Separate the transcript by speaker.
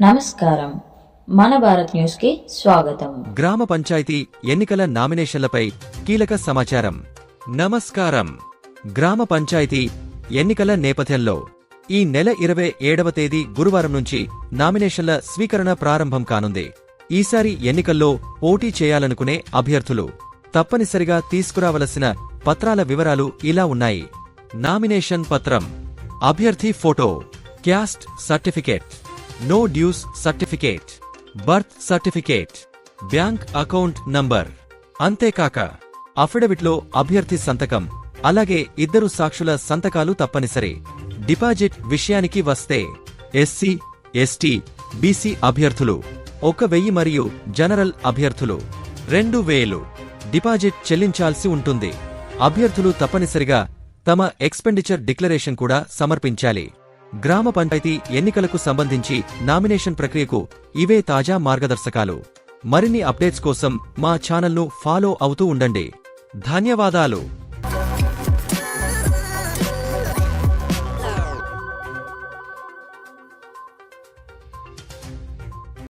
Speaker 1: నమస్కారం. మన భారత్ న్యూస్కి స్వాగతం.
Speaker 2: గ్రామ పంచాయతీ ఎన్నికల నామినేషన్లపై కీలక సమాచారం. నమస్కారం. గ్రామ పంచాయతీ ఎన్నికల నేపథ్యంలో ఈ నెల ఇరవై ఏడవ తేదీ గురువారం నుంచి నామినేషన్ల స్వీకరణ ప్రారంభం కానుంది. ఈసారి ఎన్నికల్లో పోటీ చేయాలనుకునే అభ్యర్థులు తప్పనిసరిగా తీసుకురావలసిన పత్రాల వివరాలు ఇలా ఉన్నాయి. నామినేషన్ పత్రం. అభ్యర్థి photo. Caste certificate. No dues certificate birth certificate bank account number అంతేకాక అఫిడవిట్లో అభ్యర్థి సంతకం అలాగే ఇద్దరు సాక్షుల సంతకాలు తప్పనిసరి. డిపాజిట్ విషయానికి వస్తే ఎస్సీ ఎస్టీ బీసీ అభ్యర్థులు ఒక వెయ్యి మరియు జనరల్ అభ్యర్థులు. రెండు వేలు. డిపాజిట్ చెల్లించాల్సి ఉంటుంది. అభ్యర్థులు తప్పనిసరిగా తమ ఎక్స్పెండిచర్ డిక్లరేషన్ కూడా సమర్పించాలి. గ్రామ పంచాయతీ ఎన్నికలకు సంబంధించి నామినేషన్ ప్రక్రియకు ఇవే తాజా మార్గదర్శకాలు. మరిన్ని అప్డేట్స్ కోసం మా ఛానల్ను ఫాలో అవుతూ ఉండండి. ధన్యవాదాలు.